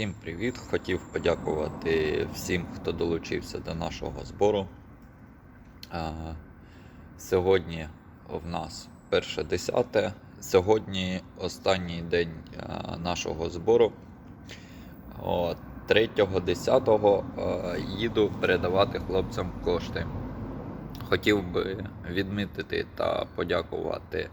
Всім привіт! Хотів подякувати всім, хто долучився до нашого збору. Сьогодні в нас перше десяте. Сьогодні останній день нашого збору. От, 3.10 а, їду передавати хлопцям кошти. Хотів би відмітити та подякувати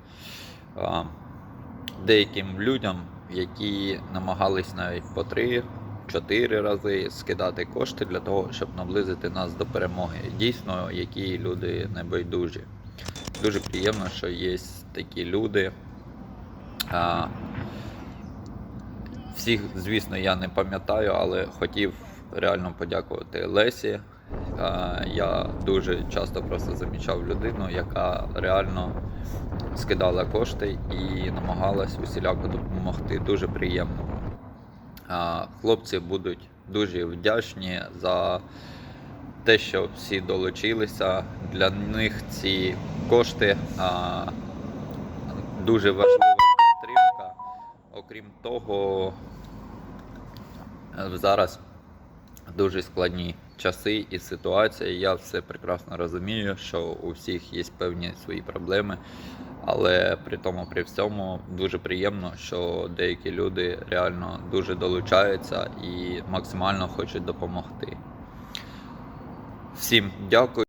деяким людям, які намагались навіть по 3-4 рази скидати кошти для того, щоб наблизити нас до перемоги. Дійсно, які люди небайдужі. Дуже приємно, що є такі люди. А, всіх, звісно, я не пам'ятаю, але хотів реально подякувати Лесі. Я дуже часто просто замічав людину, яка реально скидала кошти і намагалась усіляко допомогти. Дуже приємно. Хлопці будуть дуже вдячні за те, що всі долучилися. Для них ці кошти дуже важлива підтримка. Окрім того, зараз дуже складні часи і ситуації. Я все прекрасно розумію, що у всіх є певні свої проблеми. Але при тому, при всьому, дуже приємно, що деякі люди реально дуже долучаються і максимально хочуть допомогти. Всім дякую.